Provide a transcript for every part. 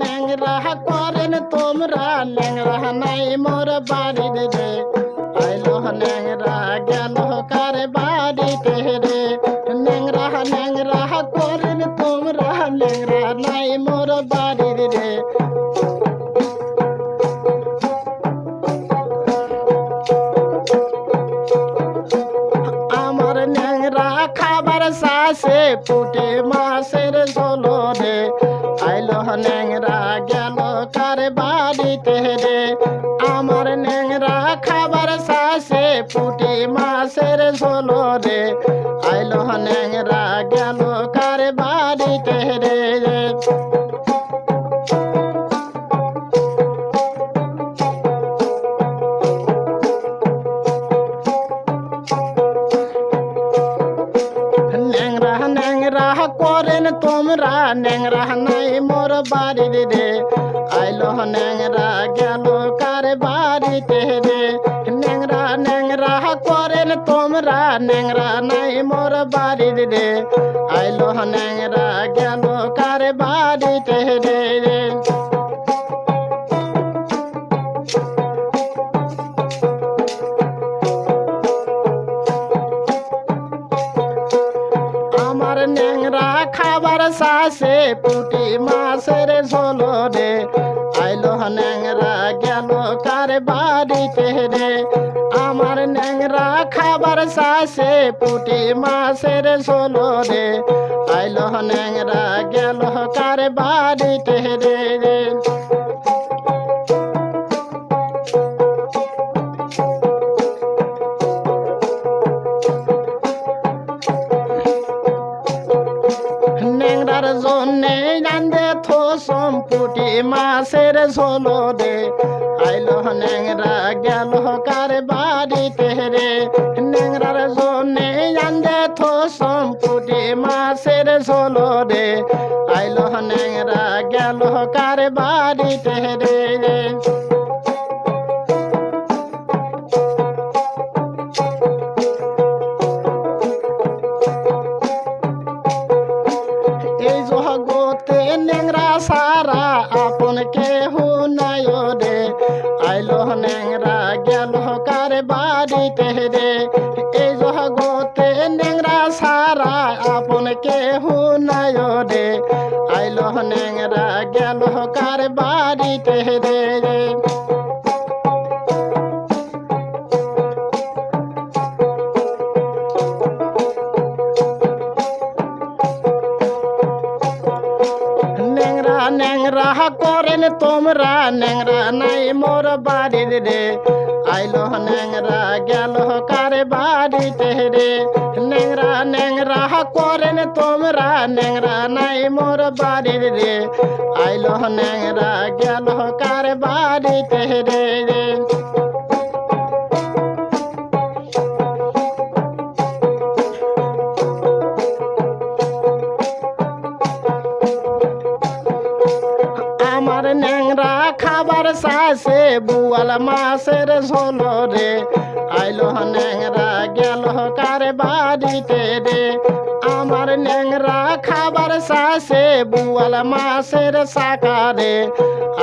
ন্যাংরা করেন তোমরা। ন্যাংরা নাই মোর বাড়ির রে। আইলো ন্যাংরা গেল কার বাড়িতে রে। ন্যাংরা ন্যাংরা করেন তোমরা। ন্যাংরা নাই মোর বাড়ির রে। আমার ন্যাংরা খাবার শাসে পুটে মাসের ষোলো ষোলো রে। আইলো ন্যাংরা গেল কার বাড়িতে রে? ন্যাংরা ন্যাংরা, করেন তোমরা। ন্যাংরা নাই মোর বাড়ির রে। আইলো ন্যাংরা গেল ন্যাংরা নাই মোর বাড়ির রে। আইলো ন্যাংরা গেল কার বাড়িতে রে রে? আমার ন্যাংরা খাবার শাসে পুটি মাসের ষোলো রে। আইলো ন্যাংরা গেল কার বাড়িতে রে? আমার ন্যাংরা খাবার সাসে পুটি মাসের ষোলো রে আইলো ন্যাংরা গেল কার বাড়িতে রে। সম্পুটি মাসের ষোলো রে আইলো ন্যাংরা গেল কার বাড়িতে রে। ন্যাংরার জন্যে জানতে থো সম্পুটি মাসের ষোলো রে আইলো ন্যাংরা গেল কার বাড়িতে রে। এই ন্যাংরা কেহ নাই রে আইলো ন্যাংরা গেল কার বাড়িতে রে। রে ন্যাংরা ন্যাংরা করেন তোমরা ন্যাংরা নাই মোর বাড়ির রে। আইলো ন্যাংরা গেল কার বাড়িতে রে। ন্যাংরা ন্যাংরা করেন তোমরা ন্যাংরা নাই মোর বাড়ির রে। আইলো ন্যাংরা গেল কার বাড়িতে রে। রে আমার ন্যাংরা খাবার শাসে বুয়াল মাসের ষোলো রে। আইলো ন্যাংরা গেল কার বাড়িতে শাসে বুয়াল মাসের সাকারে।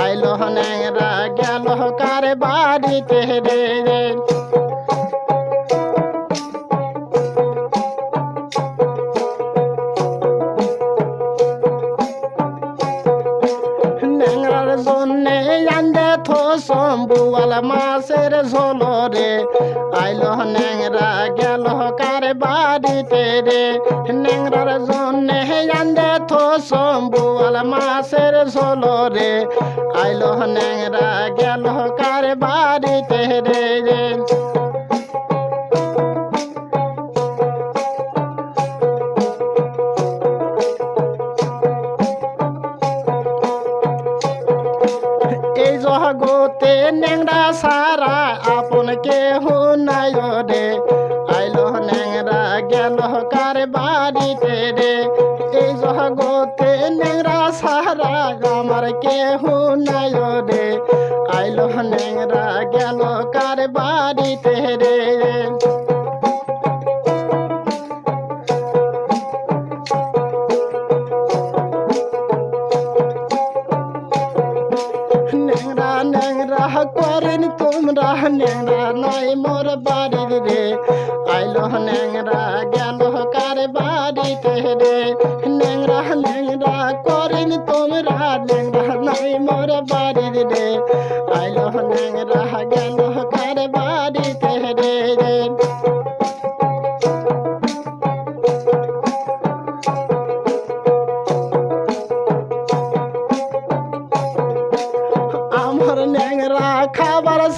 আইলো ন্যাংরা গেল কার বাড়িতে রে। সম্বুয়াল ঝোলরে, আইল নেংরা গেল কার বাড়িতে রে। ন্যাংরার জন্যে আন্দে থো সম্বুয়াল মাসের ঝোলরে, আইল নেংরা গেল এই জগতে ন্যাংরা সারা আপন কেহ নাই রে। আইলো ন্যাংরা গেল কার বাড়িতে রে। এই জগতে ন্যাংরা সারা আমার কেহ নাই রে। আইলো ন্যাংরা গেল কার বাড়িতে রে ন্যাংরা নয় মোর বাড়ির রে। আইলো ন্যাংরা গেল কার বাড়িতে রে। ন্যাংরা ন্যাংরা করেন তোমরা ন্যাংরা নয় মোর বাড়ির রে। আইলো ন্যাংরা গেল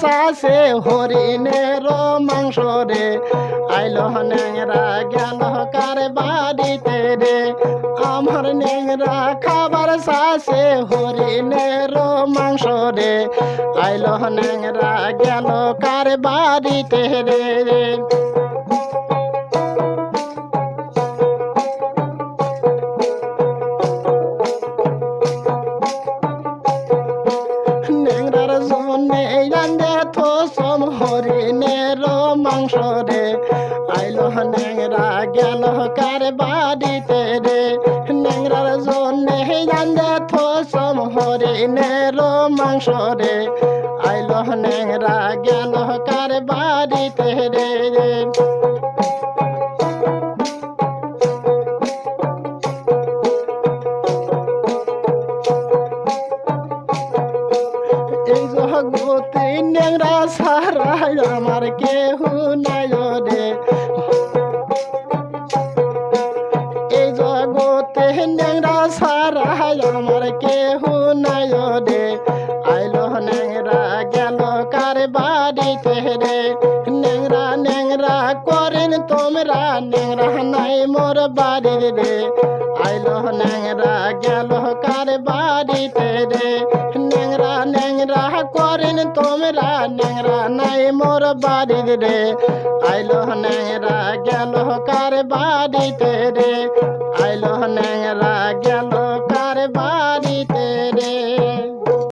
শাসে হরিণের মাংস রে। আইল নেংরা গেল কার বাড়িতে রে। আমার নেংরা খাবার শাসে হরিণের মাংস রে। আইল নেংরা গেল কার বাড়িতে রে। আমার কেহ নাই রে। এই জগতে ন্যাংরা সারা আমার কেহ নাই রে। আইলো ন্যাংরা গেল কার বাড়িতে রে। ন্যাংরা ন্যাংরা করেন তোমরা, ন্যাংরা নাই মোর বাড়ির করেন তোমরা ন্যাংরা নাই মোর বাড়ির রে। আইলো ন্যাংরা গেল কার বাড়িতে রে। আইলো ন্যাংরা গেল